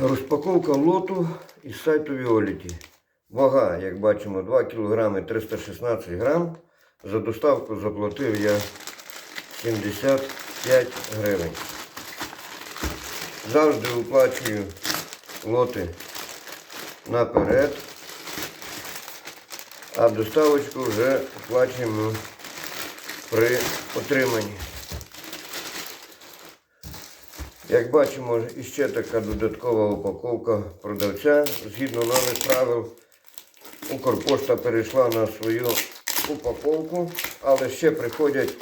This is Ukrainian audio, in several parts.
Розпаковка лоту із сайту Violet. Вага, як бачимо, 2 кг 316 грам. За доставку заплатив я 75 гривень. Завжди оплачую лоти наперед, а доставочку вже оплачуємо при отриманні. Як бачимо, іще така додаткова упаковка продавця. Згідно нових правил, Укрпошта перейшла на свою упаковку, але ще приходять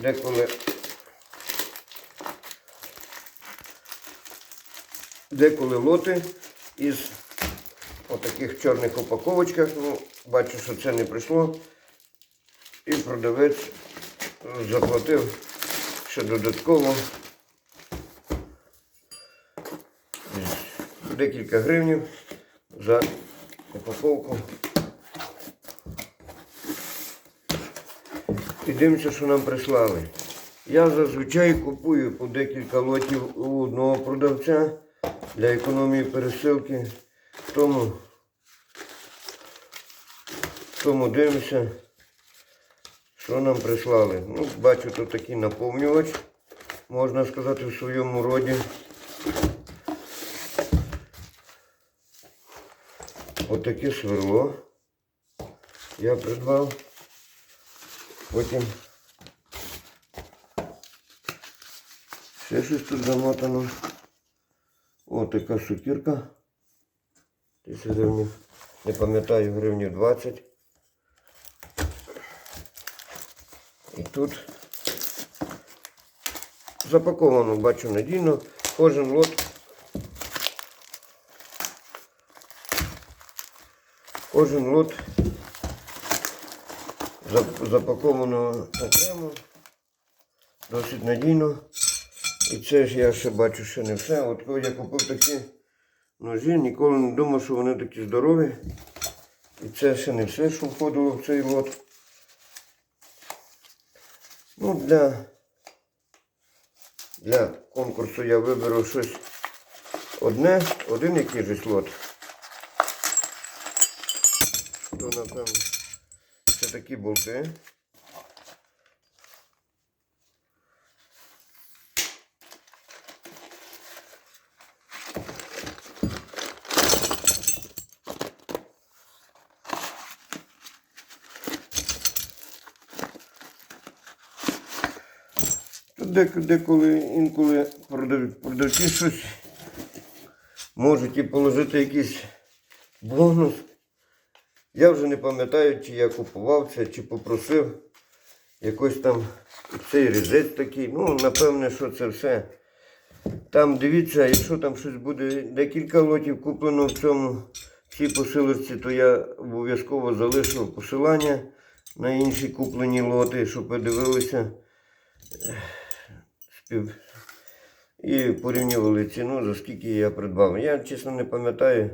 деколи деколи лоти із отаких чорних упаковочках. Ну, бачу, що це не прийшло. І продавець заплатив ще додатково декілька гривнів за упаковку. І дивимося, що нам прислали. Я зазвичай купую по декілька лотів у одного продавця для економії пересилки. Тому, тому дивимося, що нам прислали. Ну, бачу, тут такий наповнювач, можна сказати, в своєму роді. Отаке сверло я придбав. Потім ще щось тут замотано. О, така сукірка. 10 гривень. Не пам'ятаю, гривнів 20. І тут запаковано, бачу надійно. Кожен лот Кожен лот зап- запаковано окремо, досить надійно. І це ж я ще бачу, що не все. От коли я купив такі ножі, ніколи не думав, що вони такі здорові. І це ще не все, що входило в цей лот. Ну, для, для конкурсу я виберу щось одне, один якийсь лот. То, напевно, це такі болти. Деколи інколи продав- продавці щось можуть і положити якийсь бонус. Я вже не пам'ятаю, чи я купував це, чи попросив якось там цей різець такий. Ну, напевне, що це все. Там дивіться, якщо там щось буде, декілька лотів куплено в цьому цій посилочці, то я обов'язково залишу посилання на інші куплені лоти, щоб ви дивилися спів... і порівнювали ціну, за скільки я придбав. Я чесно не пам'ятаю.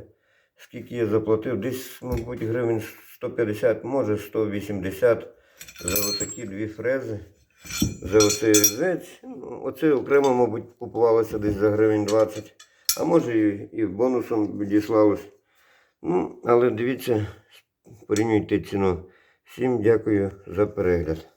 Скільки я заплатив? Десь, мабуть, гривень 150, може 180 за отакі дві фрези. За оцей різець. Ну, Оце окремо, мабуть, купувалося десь за гривень 20. А може і, і бонусом відіслалось. Ну, але дивіться, порівнюйте ціну. Всім дякую за перегляд.